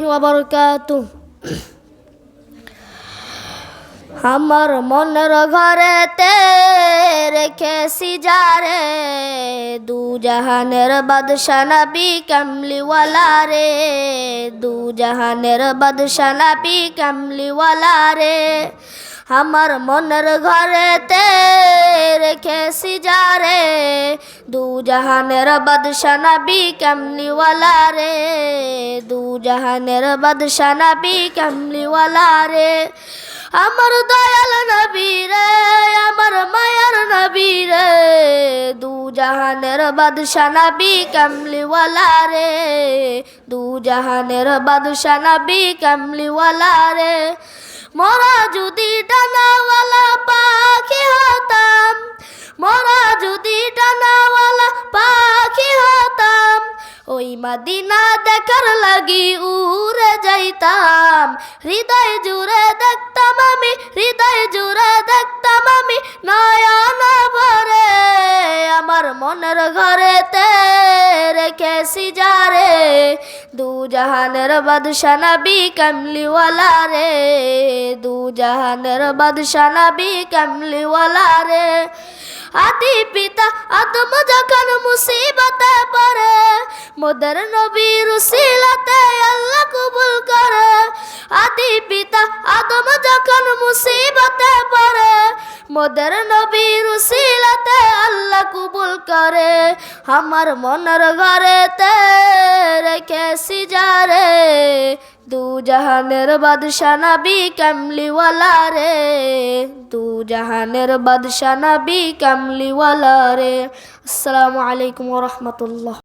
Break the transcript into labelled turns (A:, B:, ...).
A: وبركاته আমার মনের ঘরেতে রেখেছি যারে দু জাহানের বাদশা নবী কামলিওয়ালা রে দু জাহানের বাদশা নবী কামলিওয়ালা রে আমার মনের ঘরেতে রেখেছি যারে দু জাহানের বাদশা নবী কামলিওয়ালা রে দু জাহানের বাদশা নবী কামলিওয়ালা রে। আমার দয়াল নবী রে, আমার মায়ার নবী রে। দু জাহানের বাদশা নবী কামলিওয়ালা রে। দু জাহানের বাদশা নবী কামলিওয়ালা রে। মোরা যদি ডানাওয়ালা মাদিনা দেখার লাগি উড়ে যাইতাম। হৃদয় জুড়ে দেখতাম আমি, হৃদয় জুড়ে দেখতাম আমি নয়ন ভরে। আমার মনের ঘরেতে রেখেছি যারে দু জাহানের বাদশা নবী কামলিওয়ালা রে। দু জাহানের বাদশা নবী কামলিওয়ালা রে। আদি পিতা আদম যখন মুসিবতে পড়ে মোদের নবীর উসিলাতে আল্লাহ কবুল করে। আদি পিতা আদম যখন মুসিবতে পড়ে, মোদের নবীর উসিলাতে আল্লাহ কবুল করে। আমার মনের ঘরেতে রেখেছি যারে দু জাহানের বাদশা নবী কামলিওয়ালা রে। দু জাহানের বাদশা নবী কামলিওয়ালা রে। আসসালামু আলাইকুম রহমতুল্লাহ।